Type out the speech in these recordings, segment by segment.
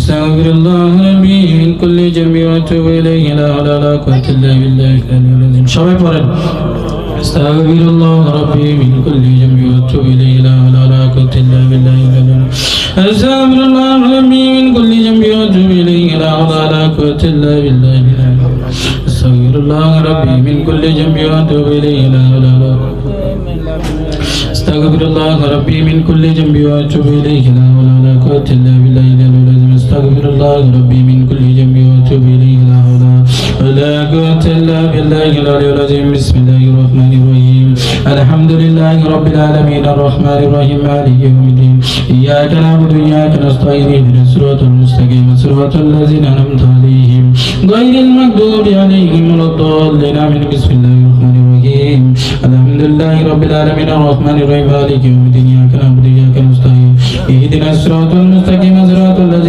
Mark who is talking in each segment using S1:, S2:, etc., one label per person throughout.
S1: أستغفر الله ربي من كل جنب وأتوب إليه لا حول ولا قوة إلا بالله العلي العظيم সবাই পড়েন أستغفر الله ربي من كل جنب وأتوب إليه لا حول ولا قوة إلا بالله العلي العظيم أستغفر الله ربي من كل جنب وأتوب إليه لا حول ولا قوة إلا بالله العلي العظيم أستغفر الله ربي من كل جنب وأتوب إليه لا حول ولا قوة أستغفر الله ربي من كل جنب وأتوب إليه لا حول ولا قوة إلا بالله العلي العظيم أستغفر الله ربي من كل جنب وأتوب إليه لا حول ولا قوة إلا بالله العلي العظيم. بسم الله الرحمن الرحيم. الحمد لله رب العالمين. الرحمن الرحيم. مالك يوم الدين. إياك نعبد وإياك نستعين. اهدنا الصراط المستقيم. صراط الذين أنعمت عليهم. غير المغضوب عليهم ولا الضالين. آمين. بسم الله الرحمن الرحيم. الحمد لله رب العالمين. الرحمن الرحيم. مالك يوم الدين. إياك نعبد وإياك نستعين. اهدنا الصراط المستقيم.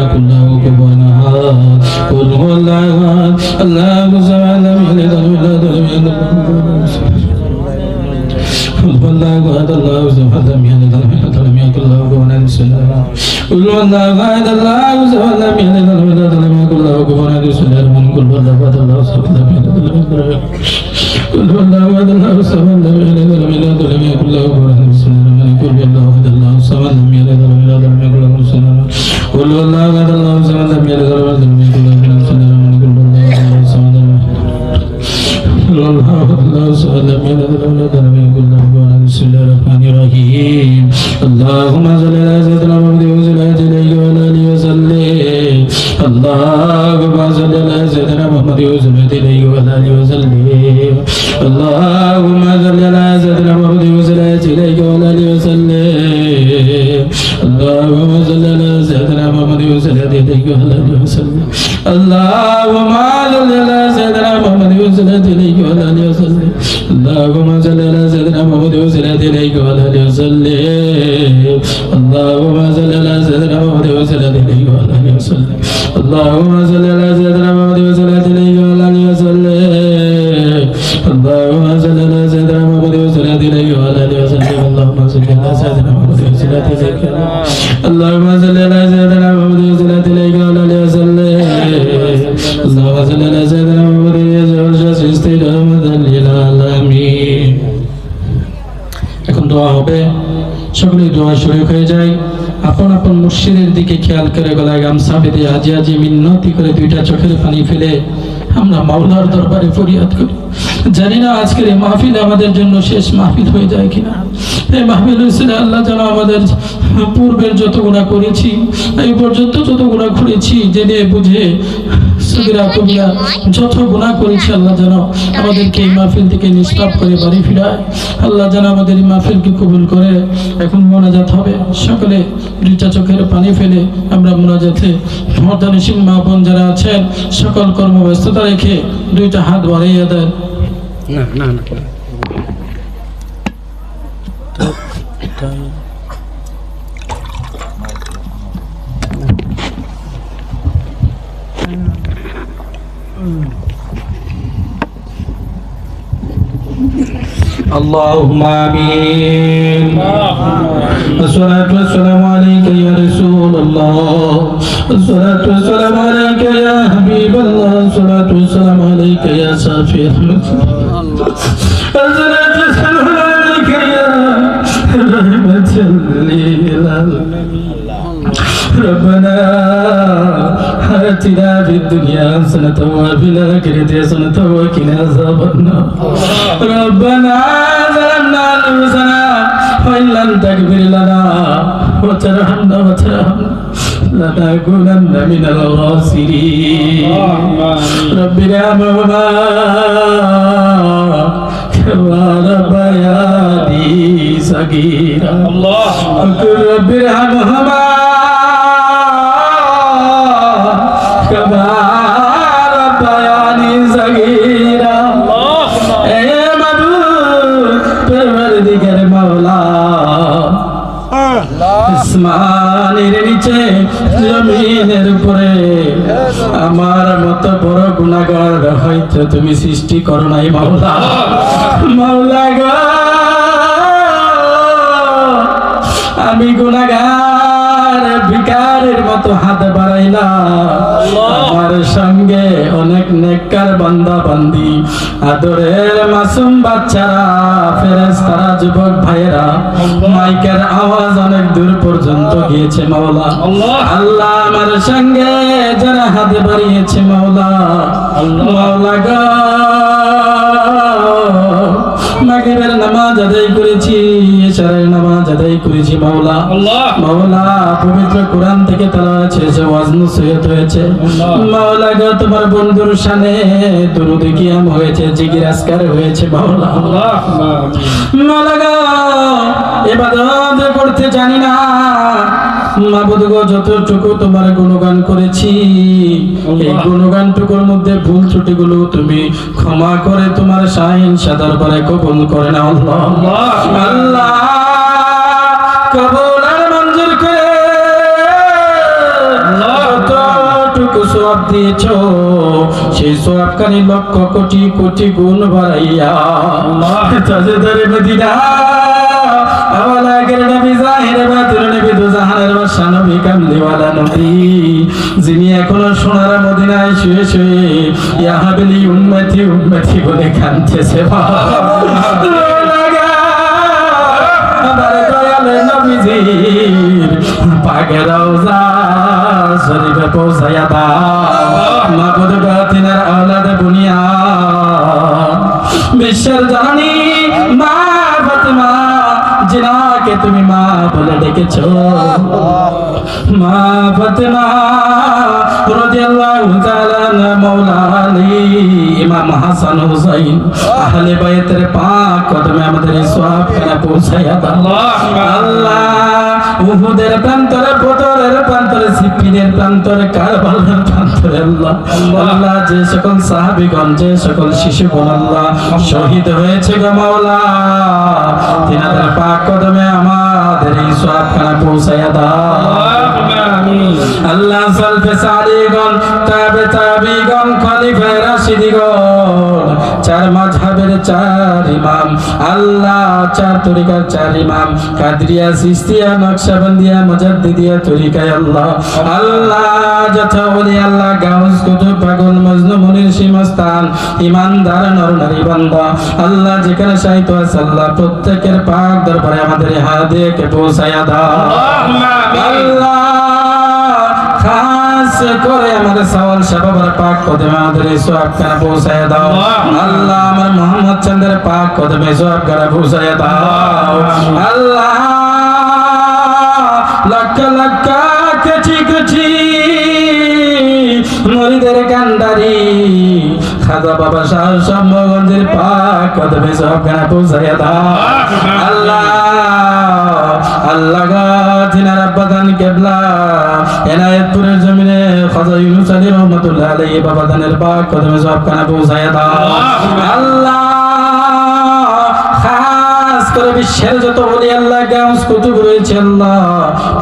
S1: يكن له كفوا احد قل هو الله احد الله الصمد لم يلد ولم يولد ولم يكن له قل هو الله احد الله الصمد لم يلد ولم يولد ولم يكن له كفوا احد قل هو الله احد الله الصمد لم يلد ولم يولد ولم يكن له كفوا احد قل هو الله احد الله الصمد لم يلد ولم يولد ولم يكن قل هو الله احد الله الصمد لم يلد ولم يولد ولم يكن له كفوا احد الله قل هو الله احد الله الصمد لم يلد ولم يولد ولم يكن له كفوا احد قل الله احد الله الصمد لم يلد ولم يولد ولم يكن له كفوا بسم الله هو الله احد الله الصمد لم يلد ولم يولد ولم يكن له আল্লাহ দোয়া শরীর হয়ে যায়। আপন আপন মুর্শিদের দিকে খেয়াল করে গলায় গামছা বেঁধে আজি আজি মিন্নতি করে দুইটা চোখের পানি ফেলে আমরা মাওলার দরবারে ফরিয়াদ করি। জানি না আজকের এই মাহফিল আমাদের জন্য শেষ মাহফিল হয়ে যায় কিনা। এই মাহফিল হয়েছিল আল্লাহ যেন আমাদের পূর্বের যত গুণা করেছি, এই পর্যন্ত যত গুণা করেছি, জেনে বুঝে সগিরা কবিরা যত গুণা করেছে, আল্লাহ যেন আমাদেরকে এই মাহফিল থেকে নিষ্পাপ করে বাড়ি ফিরায়। আল্লাহ যেন আমাদের এই মাহফিলকে কবুল করে। এখন মোনাজাত হবে। সকলে দুইটা চোখের পানি ফেলে আমরা মোনাজাতে মর্দানিসীন মা বোন যারা আছেন, সকল কর্মব্যস্ততা রেখে দুইটা হাত বাড়াইয়া দেন।
S2: না না না।
S1: اللهم آمين. الصلاة والسلام عليك يا رسول الله. الصلاة والسلام عليك يا حبيب الله. الصلاة والسلام عليك يا صافي الصلاة والسلام عليك يا رحمة للعالمين. ربنا آتنا في الدنيا حسنة وفي الآخرة حسنة وقنا عذاب النار. ربنا ظلمنا أنفسنا وإن لم تغفر لنا وترحمنا وترحمنا لنكونن من الخاسرين. رب ارحمهما كما ربياني صغيرا. وقل رب ارحمهما জমিনের উপরে। আমার মত বড় গুণাগর হয়তো তুমি সৃষ্টি করো নাই, মাওলা। মাওলা আমি গুণাগার হাত বাড়াইলাম আমার সঙ্গে অনেক নেককার বান্দা বান্দি আদরের মাসুম বাচ্চারা ফেরেশতারা যুবক ভাইয়েরা মাইকের আওয়াজ অনেক দূর পর্যন্ত গিয়েছে মাওলা। আল্লাহ। আমার সঙ্গে যারা হাতে বাড়িয়েছে মাওলা। মাওলা গো। মাগরিবের নামাজ আদায় করেছি এশারের নামাজ আদায় করেছি মাওলা। মাওলা পবিত্র কোরআন থেকে তেলাওয়াত শেষে ওয়াজ নসিহত হয়েছে। মাওলা গো তোমার বন্ধুর শানে দুরূদ কিয়াম হয়েছে জিকির আজকার হয়েছে মাওলা। মাওলা গো ইবাদত করতে জানি না যতটুকু তোমার গুণগান করেছি এই গুণগানটুকুর মধ্যে ভুল ত্রুটিগুলো তুমি ক্ষমা করে তোমার শাহিন সাদার পরে কবুল করে না আল্লাহ। আল্লাহ কবুল আর মঞ্জুর করে যতটুকু সওয়াব দিয়েছ সেই সওয়াব কানি লক্ষ কোটি কোটি গুণ বাড়াইয়া তাজেদার মদিনা আমার আগের নবী জাহির বাতুর নবী দুজাহানের বাদশা নবী কামলিওয়ালা নবী, যিনি এখনও সোনার মদিনায় শুয়ে শুয়ে উম্মতি উম্মতি বলে কাঁদতেছে। আমার দয়াল নবীজির পাকের রওজা শরীফে পৌঁছায়া দাও। মাবুদ বাতিনার আওলাদ বুনিয়া, বিশ্বের জননী ডেকেছো মা ফাতেমা রাদিয়াল্লাহু তাআলা মাওলা আলী ইমাম হাসান হুসাইন আহলে বাইতের পাক কদমে আমাদের সওয়াব পৌঁছায়া দাও। আল্লাহ উহুদের প্রান্তরে বদরের প্রান্তরে সিপিনের প্রান্তরে কারবালার প্রান্তরে আল্লাহ। আল্লাহ। যে সকল সাহাবীগণ যে সকল শিশুগণ আল্লাহ শহীদ হয়েছে গো মাওলা। তিনাদের পাক কদমে আমাদের এই সওয়াব খানা পৌঁছায়া দাও আল্লাহ সালফে সারিগণ তাবে তাবিগণ খলিফায়ে রাশিদিগণ চার মাযহাবের চার ইমাম আল্লাহ চার তরিকার চার ইমাম কাদরিয়া সিস্তিয়া নকশবন্দিয়া মুজাদ্দিদিয়া তরিকায় আল্লাহ। আল্লাহ যথা বলি আল্লাহ গাউস কুতুব পাগল মজনু মুনির ইমানদার নর নারী বান্দা আল্লাহ যেখানে সাহিত্য আছে আল্লাহ প্রত্যেকের পাক দরবারে আমাদের হাদিয়াকে পৌঁছায়া দাও। আল্লাহ খাস করে আমাদের সওয়াল শাবাবার পাক কদমে আমাদের এই সওয়াব কানা পৌঁছায় দাও। আল্লাহ। আমার মোহাম্মদ চন্দ্রের পাক কদমে সওয়াব কানা পৌঁছায় দাও। আল্লাহ। লক্ষ মরিদের কান্দারি খাজা বাবা শাহ সম্ভগঞ্জের পাক কদমে সওয়াব কানা পৌঁছায় দাও। আল্লাহ। আল্লাহ গো তিনার আব্বাদান কেবলা এনায়েতপুরের জমিনে খাজা ইউনুস আলী রহমাতুল্লাহ আলাইহি বাবা দানের পাক কদমে সওয়াব কানা পৌঁছায়া দাও। আল্লাহ! খাস করে বিশ্বের যত বলি আল্লাহ গাউস কুতুব রয়েছে আল্লাহ।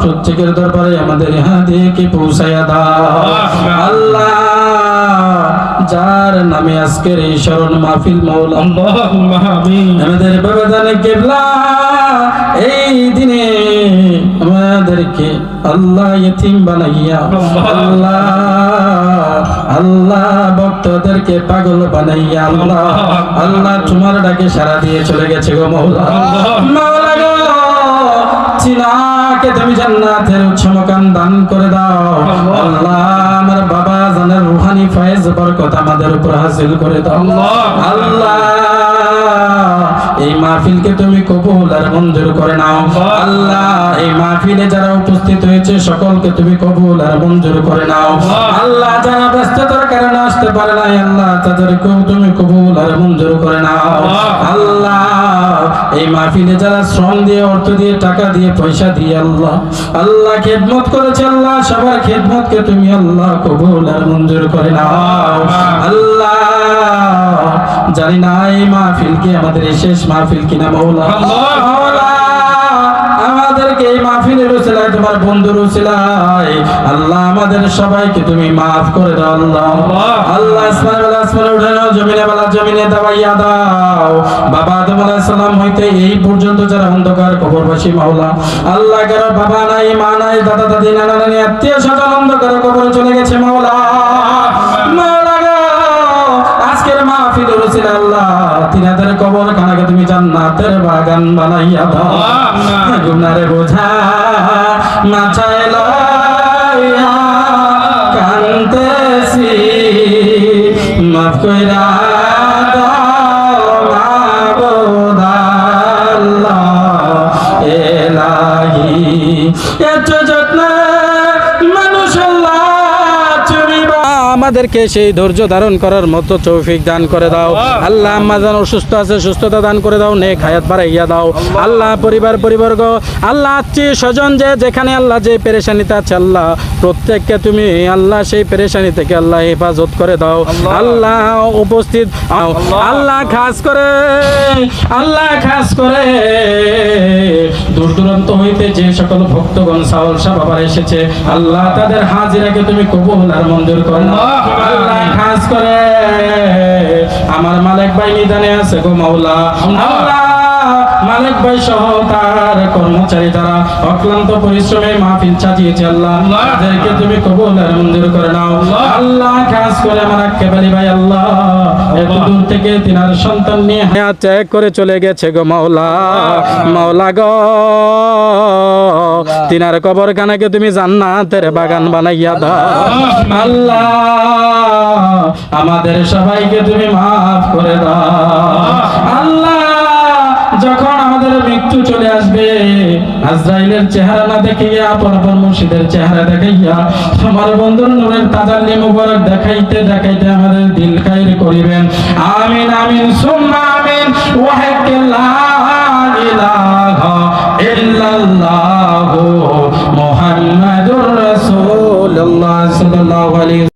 S1: প্রত্যেকের দরবারে আমাদের হাদিয়াকে পৌঁছায়া দাও। আল্লাহ! যার নামে আজকের এই স্মরণ মাহফিল মাওলা। আমাদের বাবা দানে কেবলা। আমাদেরকে আল্লাহ ইতিম বানাইয়া আল্লাহ। আল্লাহ ভক্তদেরকে পাগল বানাইয়া আল্লাহ আল্লাহ। তোমার ডাকে সারা দিয়ে চলে গেছে গো মৌলা। গো চিনাকে তুমি জান্নাতের উচ্চ মকান দান করে দাও। আল্লাহ। আমার বাবা জানের রুহানি ফয়েজ বরকত আমাদের উপর হাসিল করে দাও। আল্লাহ। এই মাহফিলকে তুমি কবুল আর মঞ্জুর করে নাও। আল্লাহ, এই মাহফিলে যারা উপস্থিত হয়েছে, সকলকে তুমি কবুল আর মঞ্জুর করে নাও। আল্লাহ, যারা ব্যস্ততার কারণে আসতে পারে নাই, আল্লাহ, তাদেরকেও তুমি কবুল আর মঞ্জুর করে নাও। আল্লাহ, এই মাহফিলে যারা শ্রম দিয়ে, অর্থ দিয়ে, টাকা দিয়ে, পয়সা দিয়ে, আল্লাহ আল্লাহ, খেদমত করেছে, আল্লাহ, সবার খেদমতকে তুমি আল্লাহ কবুল আর মঞ্জুর করে নাও। আল্লাহ, জানি না এই মাহফিল কি আমাদের এই শেষ মাহফিল কিনা মৌলা মৌলা আমাদেরকে এই মাহফিলের উসিলায় তোমার বন্ধুর উসিলায় আল্লাহ আমাদের সবাইকে তুমি মাফ করে দাও আল্লাহ। আল্লাহ। আসমানে বেলা আসমানে উঠে নাও জমিনে বেলা জমিনে দাবাইয়া দাও। বাবা আদম আলাইহিস সালাম হইতে এই পর্যন্ত যারা অন্ধকার কবরবাসী মাওলা। আল্লাহ কারও বাবা নাই মা নাই দাদা দাদি নানা নানি আত্মীয় স্বজন অন্ধকার কবরে চলে গেছে মাওলা। আজকের মাহফিলের উসিলা আল্লাহ। তিনাদের কবর খানাকে তুমি জান্নাতের বাগান বানাইয়া দাও। গুনারে বোঝা না লইয়া আমাদেরকে সেই ধৈর্য ধারণ করার মতো তৌফিক দান করে দাও। আল্লাহ আম্মা যেন অসুস্থ আছে সুস্থতা দান করে দাও নেক হায়াত বাড়াইয়া দাও। আল্লাহ পরিবার পরিবর্গ আল্লাহ আত্মীয় স্বজন যে যেখানে আল্লাহ যে পেরেশানিতে আছে আল্লাহ প্রত্যেককে তুমি আল্লাহ সেই পেরেশানি থেকে আল্লাহ হেফাজত করে দাও। আল্লাহ। উপস্থিত আল্লাহ। খাস করে আল্লাহ খাস করে। দূর দূরান্ত হইতে যে সকল ভক্তগণ শাহ বাবার এসেছে। আল্লাহ তাদের হাজিরাকে তুমি কবুল আর মঞ্জুর করো। আল্লাহ খাস করে। আমার মালিক ভাই নিদানে আছে গো মাওলা। আল্লাহ মালিক ভাই সহ তার কর্মচারী তারা অক্লান্ত পরিশ্রমে মাহফিল সাজিয়েছে আল্লাহ। তাদেরকে তুমি কবুল আর মঞ্জুর করে নাও। আল্লাহ খাস করে আমার আক্কেবালি ভাই আল্লাহ। তিনার সন্তান নিয়ে হায়াত ত্যাগ করে চলে গেছে গো মাওলা। মাওলা গো, তিনার কবর খানাকে তুমি জান্নাতের বাগান বানাইয়া দাও। আল্লাহ, আমাদের সবাইকে তুমি মাফ করে দাও। আল্লাহ, যখন আমাদের মৃত্যু চলে আসবে আজরাইলের চেহারা না দেখাইয়া আপন আপন মুর্শিদের চেহারা দেখাইয়া আমার বন্ধুর নূরের তাজাল্লি মুবারক দেখাইতে দেখাইতে আমাদের দিল খাইর করিবেন। আমিন আমিন, সুম্মা আমিন। আলাইহি